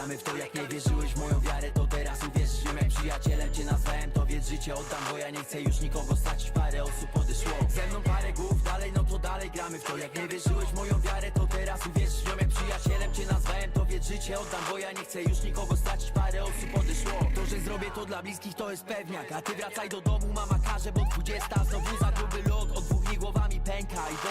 gramy w to jak nie wierzyłeś w moją wiarę To teraz uwierzysz ją jak przyjacielem cię nazwałem To więc życie oddam, bo ja nie chcę już nikogo stracić. Parę osób odeszło. Ze mną parę głów dalej, no to dalej gramy w to. Jak nie wierzyłeś w moją wiarę To teraz uwierzysz w nią jak przyjacielem cię nazwałem To więc życie oddam, bo ja nie chcę już nikogo stracić. Parę osób odeszło. To, że zrobię to dla bliskich to jest pewniak. A ty wracaj do domu, mama każe, bo 20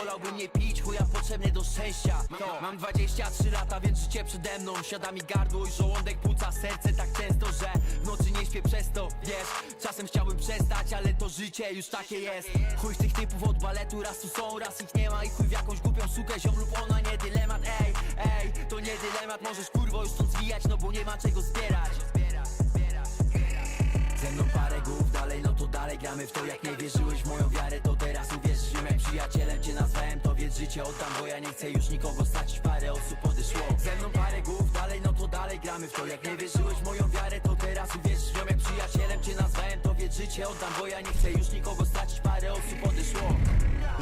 wolałbym nie pić, chuja potrzebny do szczęścia. To. Mam 23 lata, więc życie przede mną. Siada mi gardło i żołądek płuca. Serce tak często, że w nocy nie śpię przez to Wiesz, czasem chciałbym przestać, ale to życie już takie jest. Chuj tych typów od baletu, raz tu są, raz ich nie ma. I chuj w jakąś głupią sukę, ziom lub ona, nie dylemat. Ej, ej, to nie dylemat, możesz kurwo już stąd zwijać No bo nie ma czego zbierać. Ze mną parę głów dalej, no to dalej gramy w to. Jak nie wierzyłeś w moją wiarę, to teraz uwierzysz ją Jak przyjacielem życie oddam Bo ja nie chcę już nikogo stracić, parę osób odeszło Ze mną parę głów dalej, no to dalej gramy w to. Jak nie wierzyłeś w moją wiarę, to teraz uwierzysz ją Jak przyjacielem cię nazwałem, to więc życie oddam Bo ja nie chcę już nikogo stracić, parę osób odeszło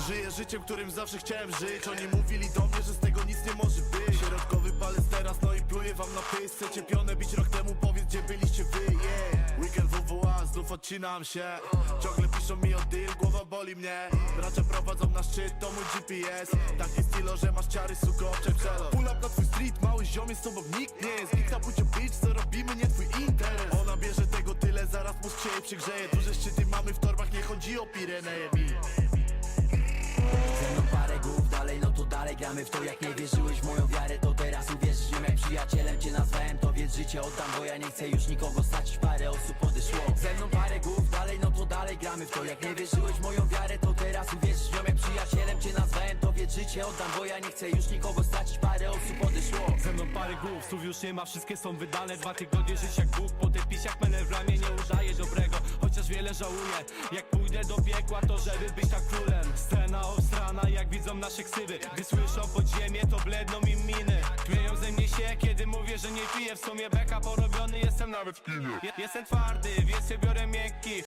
Żyję życiem, którym zawsze chciałem żyć. Oni mówili do mnie, że z tego nic nie może być. Środkowy palec teraz, no i pluję wam na pysk. Chcecie pionę bić rok temu, powiedz gdzie byliście wy, yeah. Weekend WWA, znów odcinam się. Ciągle piszą mi o deal, głowa boli mnie. Bracia prowadzą na szczyt, to mój GPS Taki stylo, że masz ciary, suko, przelot. Pull up na twój street, mały ziomie, z tobą nikt nie jest. Nikt na płycie bitch, co robimy, nie twój interes. Ona bierze tego tyle, zaraz mózg się jej przygrzeje. Duże szczyty mamy w torbach, nie chodzi o Pireneje no gramy w to. Jak nie wierzyłeś w moją wiarę, to teraz uwierzysz ją Jak przyjacielem cię nazwałem, to więc życie oddam Bo ja nie chcę już nikogo stracić, parę gramy w to. Jak nie wierzyłeś w moją wiarę, to teraz uwierzysz ją Jak przyjacielem cię nazwałem, to więc życie oddam Bo ja nie chcę już nikogo stracić, parę osób odeszło. Ze mną parę głów, słów już nie ma, wszystkie są wydane. Dwa tygodnie żyć jak Bóg, potem pić jak menel w ramię Nie udaje dobrego, chociaż wiele żałuję. Jak pójdę do piekła, to żeby być tak królem. Scena obstrana, jak widzą nasze ksywy. Gdy słyszą podziemie, to bledną im miny. Śmieją ze mnie się, kiedy mówię, że nie piję. W sumie beka porobiony, jestem nawet w kinie. Je- Jestem twardy, więc się biorę miękki